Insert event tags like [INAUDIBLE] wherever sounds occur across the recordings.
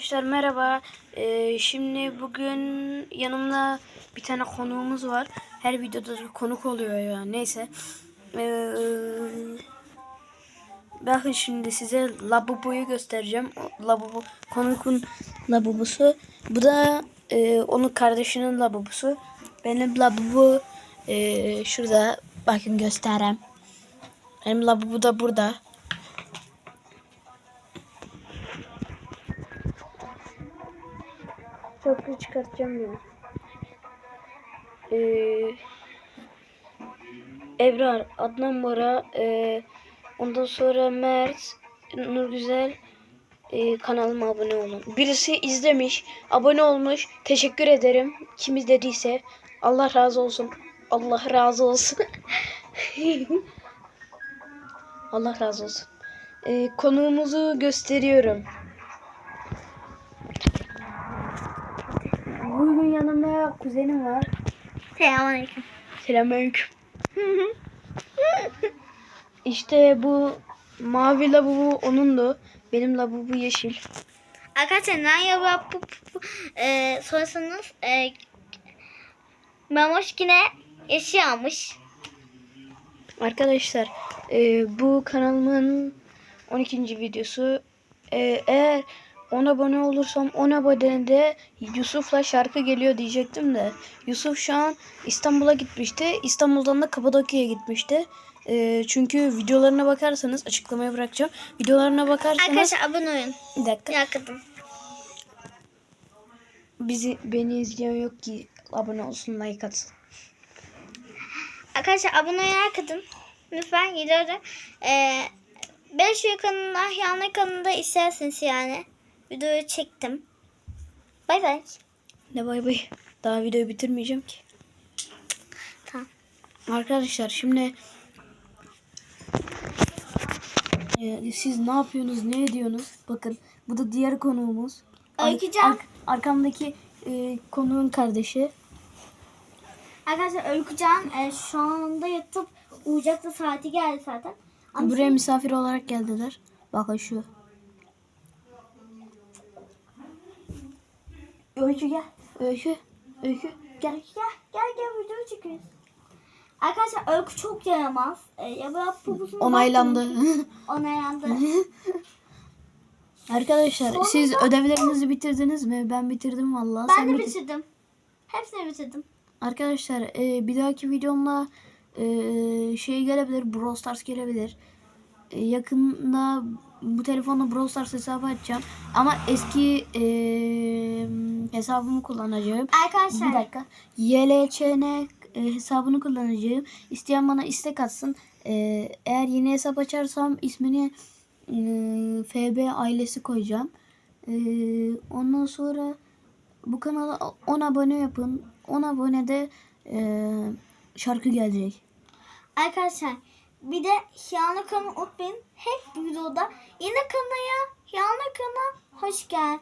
Arkadaşlar merhaba. Ee, şimdi bugün yanımda bir tane konuğumuz var. Her videoda da konuk oluyor ya. Neyse. Ee, bakın şimdi size labubuyu göstereceğim. Labubu konukun labubusu. Bu da e, onun kardeşinin labubusu. Benim labubu e, şurada. Bakın göstereyim. Benim labubu da burada. Çıkartacağım ya. Ee, Ebrar, Adnan Bora, ee, ondan sonra Mert, Nurgüzel ee, kanalıma abone olun. Birisi izlemiş, abone olmuş. Teşekkür ederim. Kim izlediyse. Allah razı olsun. Allah razı olsun. [LAUGHS] Allah razı olsun. Ee, konuğumuzu gösteriyorum. Bugün yanımda kuzenim var. Selamünaleyküm. Selamünaleyküm. [LAUGHS] İşte bu mavi labubu onundu. Benim labubu yeşil. Arkadaşlar Nanya ve bu, bu, bu e, sorarsanız e, Memoş yine eşi almış. Arkadaşlar e, bu kanalımın 12. videosu. E, eğer 10 abone olursam 10 abonede Yusuf'la şarkı geliyor diyecektim de. Yusuf şu an İstanbul'a gitmişti. İstanbul'dan da Kapadokya'ya gitmişti. E, çünkü videolarına bakarsanız açıklamaya bırakacağım. Videolarına bakarsanız Arkadaşlar abone olun. bir dakika. Yakaladım. Bizi beni izleyen yok ki abone olsun like atsın. Arkadaşlar abone olun yakaladım. Lütfen gidiyorum. E, ben şu kanalında yanlı kanalında isterseniz yani. Videoyu çektim. Bay bay. Ne bay bay. Daha videoyu bitirmeyeceğim ki. Tamam. Arkadaşlar şimdi e, siz ne yapıyorsunuz, ne ediyorsunuz? Bakın bu da diğer konuğumuz. Ar- Öykücan. ar- arkamdaki e, konuğun kardeşi. Arkadaşlar Öykücan e, şu anda yatıp uyuyacakta saati geldi zaten. Ama Buraya misafir olarak geldiler. Bakın şu. Öykü gel. Öykü. Öykü gel. Gel gel gel video çekiyoruz. Arkadaşlar Öykü çok yaramaz. Ee, ya ben popusunu [LAUGHS] Onaylandı. [LAUGHS] Onaylandı. [LAUGHS] Arkadaşlar Sonunda- siz ödevlerinizi bitirdiniz mi? Ben bitirdim vallahi. ben Sen de bitir- bitirdim. Hepsini bitirdim. Arkadaşlar e, bir dahaki videomda e, şey gelebilir. Brawl Stars gelebilir. Yakında bu telefonla Brawl Stars hesabı açacağım. Ama eski e, hesabımı kullanacağım. Arkadaşlar Bir dakika. YLÇN hesabını kullanacağım. İsteyen bana istek atsın. E, eğer yeni hesap açarsam ismini e, FB ailesi koyacağım. E, ondan sonra bu kanala 10 abone yapın. 10 abonede e, şarkı gelecek. arkadaşlar bir de Hiyana kanalı unutmayın. Hep videoda yine kanaya Hiyana kanala hoş gel.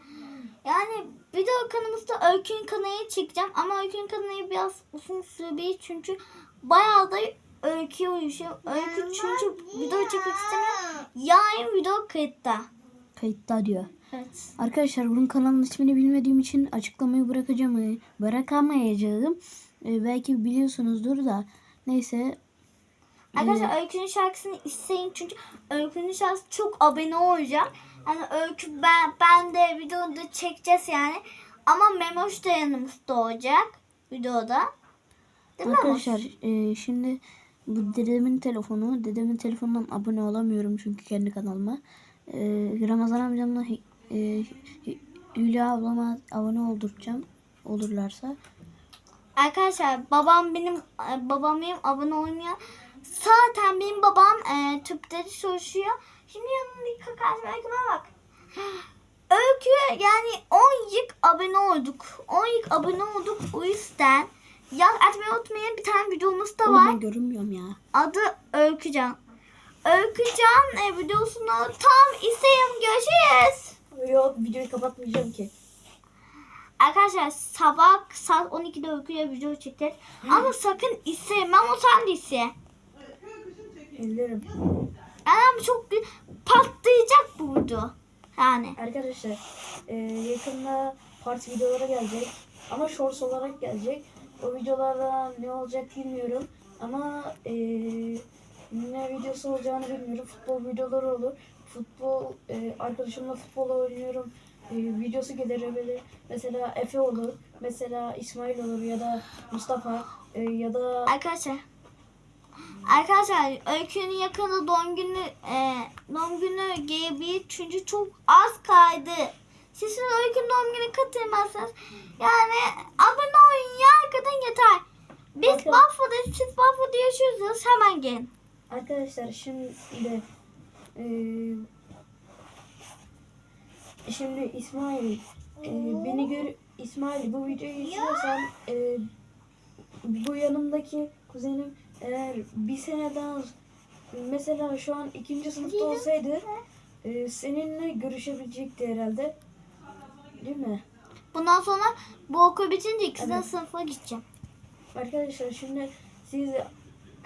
Yani video kanalımızda Öykü'nün kanayı çekeceğim ama Öykü'nün kanayı biraz uzun sürebilir çünkü bayağı da Öykü'ye uyuşuyor. Öykü çünkü video çekmek istemiyor. Yani video kayıtta. Kayıtta diyor. Evet. Arkadaşlar bunun kanalın ismini bilmediğim için açıklamayı bırakacağım. Bırakamayacağım. E, belki biliyorsunuzdur da. Neyse. Arkadaşlar Öykü'nün şarkısını isteyin çünkü Öykü'nün şarkısı çok abone olacak. Yani Öykü ben, ben de videoda çekeceğiz yani. Ama Memoş da yanımızda olacak videoda. Değil? Arkadaşlar e, şimdi bu dedemin telefonu. Dedemin telefonundan abone olamıyorum çünkü kendi kanalıma. E, Ramazan amcamla e, Hü- Hülya ablama abone olduracağım. Olurlarsa. Arkadaşlar babam benim e, babam benim abone olmuyor. Zaten benim babam e, tüpleri çalışıyor. Şimdi yanındaki kakasına Öykü'me bak. Öykü yani 10 yık abone olduk. 10 yık abone olduk. O yüzden yaz atmayı unutmayın. Bir tane videomuz da Oğlum var. ben görünmüyorum ya. Adı Öykücan. Öykücan e, videosunu tam isterim. Görüşürüz. Yok videoyu kapatmayacağım ki. Arkadaşlar sabah saat 12'de Öykü'ye video çekeceğiz. Ama sakın isterim. Ama sen de iste. Ellerim. Anam çok patlayacak video. Yani. Arkadaşlar e, yakında part videoları gelecek ama shorts olarak gelecek. O videolarda ne olacak bilmiyorum ama e, ne videosu olacağını bilmiyorum. Futbol videoları olur. Futbol e, arkadaşımla futbol oynuyorum. E, videosu böyle. Mesela Efe olur. Mesela İsmail olur ya da Mustafa e, ya da Arkadaşlar. Arkadaşlar Öykü'nün yakında doğum günü e, doğum günü gelebilir çünkü çok az kaydı. Siz şimdi Öykü'nün doğum günü katılmazsanız yani abone olun ya arkadan yeter. Biz Arkadaş- Bafra'da siz Bafra'da yaşıyorsanız hemen gelin. Arkadaşlar şimdi e, şimdi İsmail e, beni gör İsmail bu videoyu izliyorsan e, bu yanımdaki kuzenim eğer bir sene daha mesela şu an ikinci sınıfta olsaydı e, seninle görüşebilecekti herhalde. Değil mi? Bundan sonra bu okul bitince ikizler Evet. sınıfa gideceğim. Arkadaşlar şimdi siz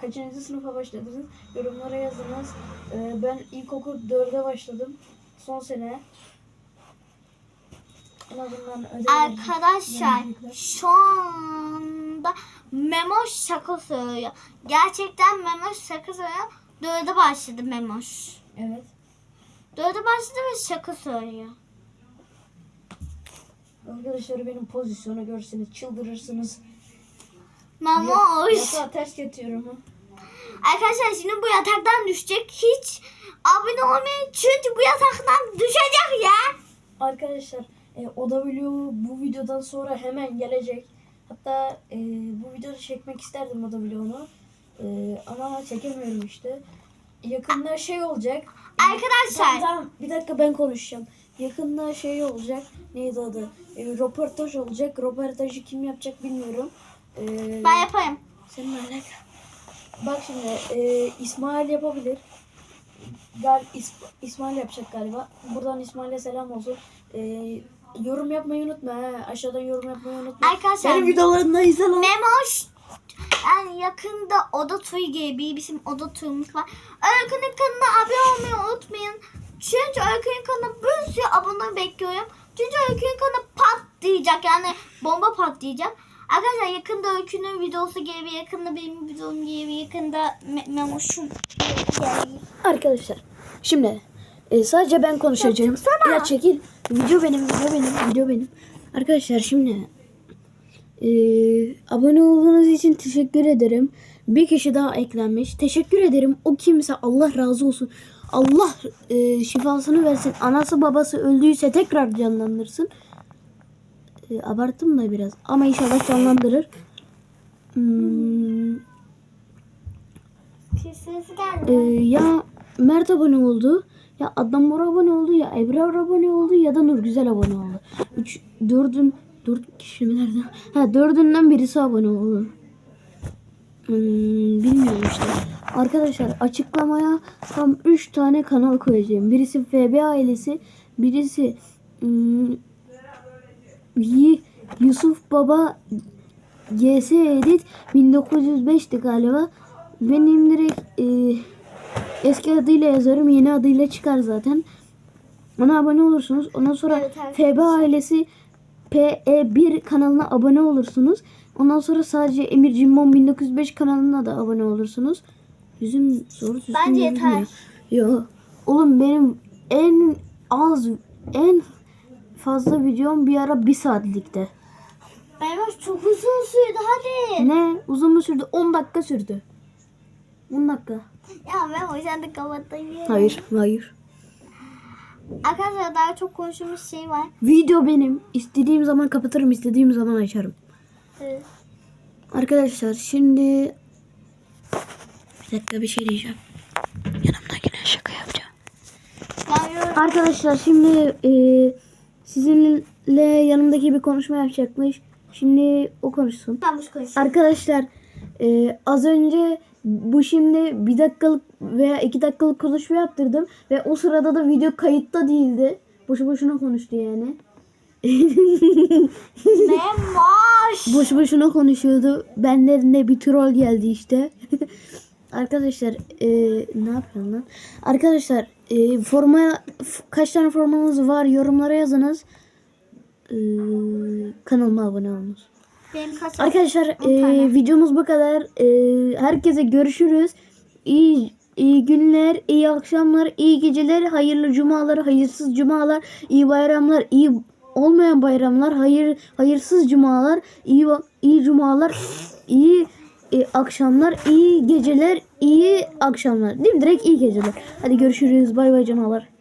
kaçıncı sınıfa başladınız? Yorumlara yazınız. Ee, ben ilkokul 4'e başladım. Son sene. En azından Arkadaşlar şu anda Memoş şaka söylüyor. Gerçekten Memoş şaka söylüyor. Dörde başladı Memoş. Evet. Dörde başladı ve şaka söylüyor. Arkadaşlar benim pozisyonu görseniz çıldırırsınız. Memoş. Yatağa ters yatıyorum. ha. Arkadaşlar şimdi bu yataktan düşecek. Hiç abone olmayın çünkü bu yataktan düşecek ya. Arkadaşlar e, o da video bu videodan sonra hemen gelecek. Hatta e, bu videoda çekmek isterdim o da videonu. E, ama çekemiyorum işte. Yakında şey olacak. Arkadaşlar. Tamam, tamam bir dakika ben konuşacağım. Yakında şey olacak. Neydi adı? E, röportaj olacak. Röportajı kim yapacak bilmiyorum. E, Ben yaparım. seninle alakalı. Bak şimdi e, İsmail yapabilir. Gal İs- İsmail yapacak galiba. Buradan İsmail'e selam olsun. E, yorum yapmayı unutma. He. Aşağıdan yorum yapmayı unutma. Arkadaşlar. Benim videolarımda izle lan. Memoş yani yakında oda tuyu gibi bir bizim oda tuyumuz var. Öykü'nün kanalına abone olmayı unutmayın. Çünkü Öykü'nün kanalına bir sürü abone bekliyorum. Çünkü Öykü'nün kanalı patlayacak yani bomba patlayacak. Arkadaşlar yakında Öykü'nün videosu gelebilir. Yakında benim videom gelebilir. Yakında Me- Memoş'un. Arkadaşlar şimdi e, sadece ben konuşacağım. Ya çekil. Video benim, video benim, video benim. Arkadaşlar şimdi e, abone olduğunuz için teşekkür ederim. Bir kişi daha eklenmiş. Teşekkür ederim. O kimse Allah razı olsun. Allah e, şifasını versin. Anası babası öldüyse tekrar canlandırsın. E, abarttım da biraz. Ama inşallah canlandırır. Hmm, ee, ya Mert abone oldu. Ya Adnan Mor abone oldu. Ya Ebrar abone oldu. Ya da Nur Güzel abone oldu. Üç, dördün, dört kişi mi nerede? Ha dördünden birisi abone oldu. Hmm, bilmiyorum işte. Arkadaşlar açıklamaya tam 3 tane kanal koyacağım. Birisi FB ailesi. Birisi hmm, Yusuf Baba GS Edit 1905'ti galiba. Benim direkt e, eski adıyla yazarım. Yeni adıyla çıkar zaten. Ona abone olursunuz. Ondan sonra Evet. FB ailesi PE1 kanalına abone olursunuz. Ondan sonra sadece Emir Cimbom 1905 kanalına da abone olursunuz. Yüzüm soru düzgün Bence yeter. Yo. Oğlum benim en az en fazla videom bir ara bir saatlikte. Memoş çok uzun sürdü hadi. Ne? Uzun mu sürdü? 10 dakika sürdü. 10 dakika. Ya Memoş hadi kapatayım. Hayır, hayır. Arkadaşlar daha çok konuşulmuş şey var. Video benim. İstediğim zaman kapatırım, istediğim zaman açarım. Evet. Arkadaşlar şimdi bir dakika bir şey diyeceğim. Yanımdakine şaka yapacağım. Ben Arkadaşlar şimdi e, sizinle yanımdaki bir konuşma yapacakmış. Şimdi o konuşsun. Ben bu konuşayım. Arkadaşlar e, az önce bu şimdi bir dakikalık veya iki dakikalık konuşma yaptırdım ve o sırada da video kayıtta değildi. Boşu boşuna konuştu yani. [LAUGHS] Memoş. Boş boşuna konuşuyordu. Benden de bir troll geldi işte. [LAUGHS] Arkadaşlar e, ne yapıyorsun lan? Arkadaşlar E, forma kaç tane formanız var yorumlara yazınız. E, kanalıma abone olunuz. Benim Arkadaşlar e, videomuz bu kadar. E, herkese görüşürüz. İyi iyi günler, iyi akşamlar, iyi geceler, hayırlı cumalar, hayırsız cumalar, iyi bayramlar, iyi olmayan bayramlar, hayır hayırsız cumalar, iyi iyi cumalar, iyi e, akşamlar, iyi geceler, iyi akşamlar. Değil mi? Direkt iyi geceler. Hadi görüşürüz. Bay bay canavar.